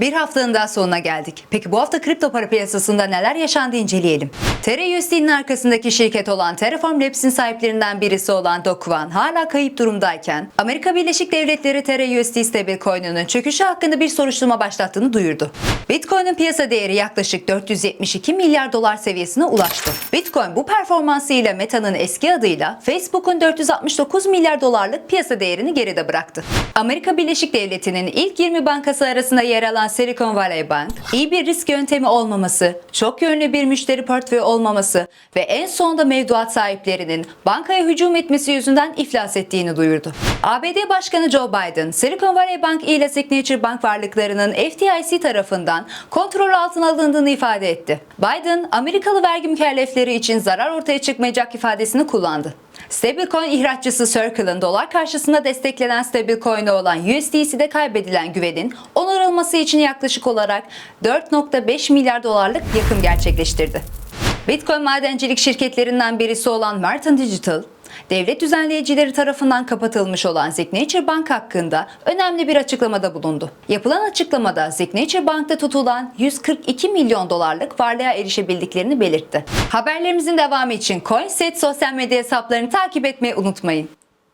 Bir haftanın daha sonuna geldik. Peki bu hafta kripto para piyasasında neler yaşandı inceleyelim. Terra USD'nin arkasındaki şirket olan Terraform Labs'in sahiplerinden birisi olan Do Kwon hala kayıp durumdayken Amerika Birleşik Devletleri Terra USD stablecoin'inin çöküşü hakkında bir soruşturma başlattığını duyurdu. Bitcoin'in piyasa değeri yaklaşık 472 milyar dolar seviyesine ulaştı. Bitcoin bu performansıyla Meta'nın eski adıyla Facebook'un 469 milyar dolarlık piyasa değerini geride bıraktı. Amerika Birleşik Devleti'nin ilk 20 bankası arasında yer alan Silicon Valley Bank, iyi bir risk yöntemi olmaması, çok yönlü bir müşteri portföyü olmaması ve en sonunda mevduat sahiplerinin bankaya hücum etmesi yüzünden iflas ettiğini duyurdu. ABD Başkanı Joe Biden, Silicon Valley Bank ile Signature Bank varlıklarının FDIC tarafından kontrol altına alındığını ifade etti. Biden, Amerikalı vergi mükellefleri için zarar ortaya çıkmayacak ifadesini kullandı. Stablecoin ihraççısı Circle'ın dolar karşısında desteklenen stablecoin'e olan USDC'de kaybedilen güvenin onarılması için yaklaşık olarak 4.5 milyar dolarlık yakım gerçekleştirdi. Bitcoin madencilik şirketlerinden birisi olan Merton Digital, devlet düzenleyicileri tarafından kapatılmış olan Signature Bank hakkında önemli bir açıklamada bulundu. Yapılan açıklamada Signature Bank'ta tutulan 142 milyon dolarlık varlığa erişebildiklerini belirtti. Haberlerimizin devamı için CoinSet sosyal medya hesaplarını takip etmeyi unutmayın.